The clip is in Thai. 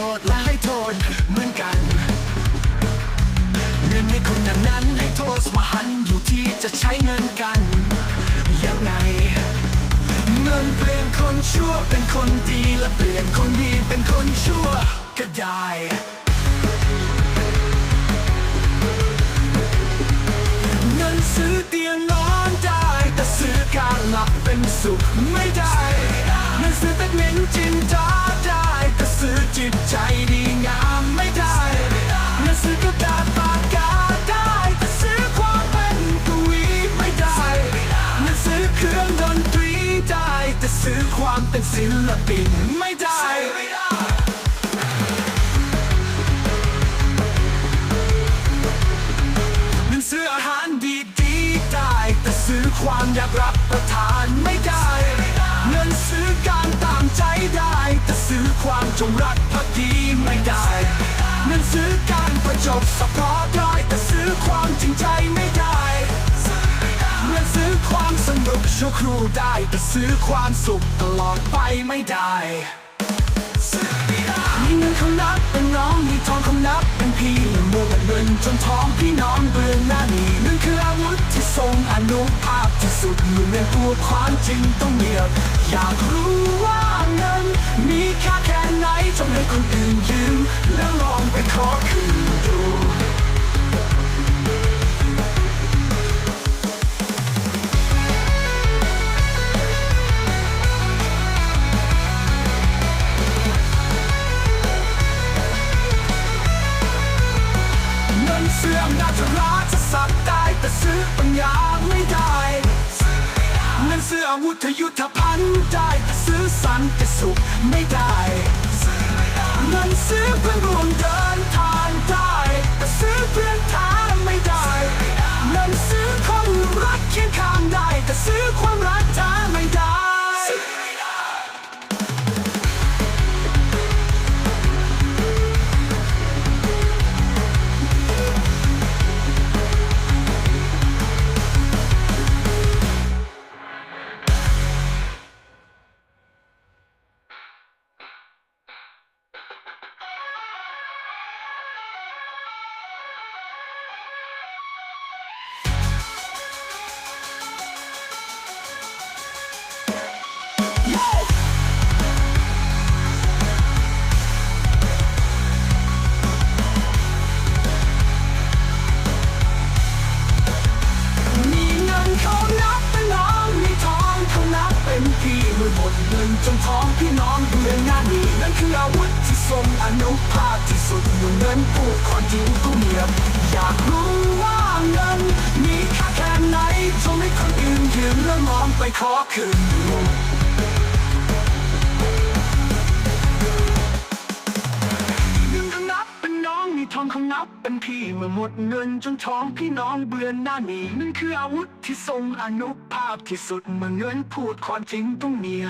โทษและให้โทษเหมือนกัน เงินให้คนนั้นนั้นให้โทษมาหันอยู่ที่จะใช้เงินกันยังไง เงินเปลี่ยนคนชั่วเป็นคนดีและเปลี่ยนคนดีเป็นคนชั่วก็ได้ เป็นศิลปินไม่ได้เงินซื้ออาหารดีๆได้ แต่ซื้อความอยากรับประทานไม่ได้ เงินซื้อการตามใจได้ แต่ซื้อความจงรักภักดีไม่ได้เงินซื้อการประจบสปอได้แต่ซื้อความจริงใจไม่ได้ ชั่วครู่ได้ แต่ซื้อความสุขตลอดไปไม่ได้มีเงินเขานับเป็นน้องมีทองเขานับเป็นพี่มัวแต่เงินจนท้องพี่น้องเบื่อหน้านี่เงินคืออาวุธที่ทรงอนุภาพที่สุดเมื่อเงินพูดความจริงต้องเงียบอยากรู้ว่าเงินมีค่าแค่ไหนจงให้คนอื่นยืมแล้วลองไปขอคืน เสื่อมนาจะราจะสักได้แต่ซื้อปัญญาไม่ได้เงินซื้ออาวุธยุทธภัณฑ์ได้แต่ซื้อสันติสุขไม่ได้เงินซื้อเพื่อนร่วมเดินทาง มีเงินเขานับเป็นน้องมีทองเขานับเป็นพี่มือหมดเงินจนท้องพี่น้องเบื่องานนี้นั่นคืออาวุธที่ทรงอนุภาพที่สุดเมื่อเงินพูดความจริงก็เงียบอยากรู้ว่าเงิน มีค่าแค่ไหนจงให้คนอื่นยืมแล้วลองไปขอคืน นับเป็นพี่เมื่อหมดเงินจนท้องพี่น้องเบื่อหน้าหนีนั่นคืออาวุธที่ทรงอนุภาพที่สุดเมื่อเงินพูดความจริงต้องเนีย